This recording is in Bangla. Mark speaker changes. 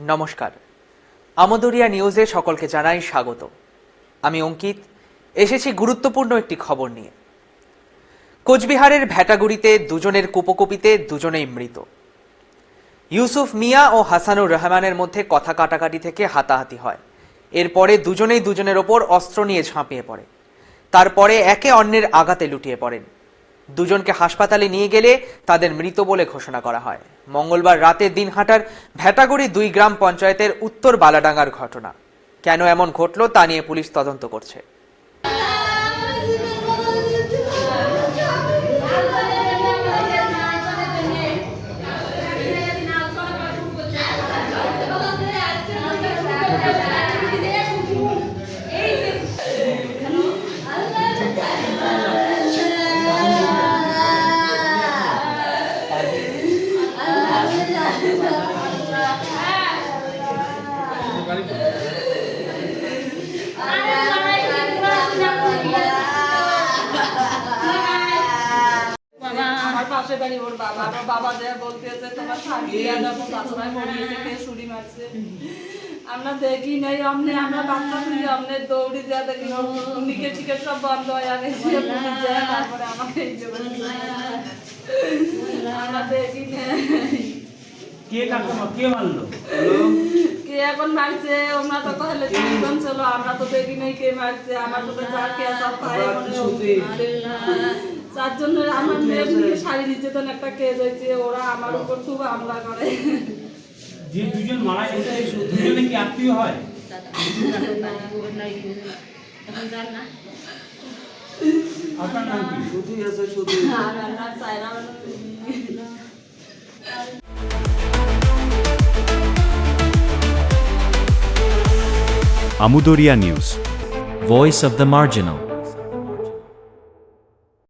Speaker 1: নমস্কার। আমদরিয়া নিউজে সকলকে জানাই স্বাগত। আমি অঙ্কিত, এসেছি গুরুত্বপূর্ণ একটি খবর নিয়ে। কোচবিহারের ভ্যাটাগুড়িতে দুজনের কুপকুপিতে দুজনেই মৃত। ইউসুফ মিয়া ও হাসানুর রহমানের মধ্যে কথা কাটাকাটি থেকে হাতাহাতি হয়। এরপরে দুজনেই দুজনের ওপর অস্ত্র নিয়ে ঝাঁপিয়ে পড়ে। তারপরে একে অন্যের আঘাতে লুটিয়ে পড়েন। দুজনকে হাসপাতালে নিয়ে গেলে তাদের মৃত বলে ঘোষণা করা হয়। মঙ্গলবার রাতে দিনহাটার ভেটাগুড়ি দুই গ্রাম পঞ্চায়েতের উত্তর বালাডাঙ্গার ঘটনা। কেন এমন ঘটল তা নিয়ে পুলিশ তদন্ত করছে।
Speaker 2: আমার পাশে বাড়ি ওর বাবা আমার বাবা যা বলতেছে তোমার স্বামী যাব তাছাড়া মরিয়েছে কে ছুরি মারছে? আমরা দেখি নাই অমনে আমরা বাচ্চা তুলি অমনে দৌড়ি যা দেখি নিকে টিকে সব বন্ধ হয়ে গেছে তারপরে আমাকে এই আমরা দেখি
Speaker 3: কে কাকে কে মারলো?
Speaker 2: কে এখন মারছে? ওমরা তো তাহলে তিনজন ছিল আমরা তো দেখি নাই কে মারছে আমার তো চার কে সব পায়ে চারজন আমার মেয়ের নিয়ে শাড়ি নির্যাতন একটা কেস হয়েছে ওরা আমার উপর খুব হামলা করে।
Speaker 3: যে দুজন মারা গেছে দুজনে কি আত্মীয় হয়? আপনার নাম কি?
Speaker 2: চাইরা
Speaker 4: Amudoria News.
Speaker 5: Voice of the Marginal.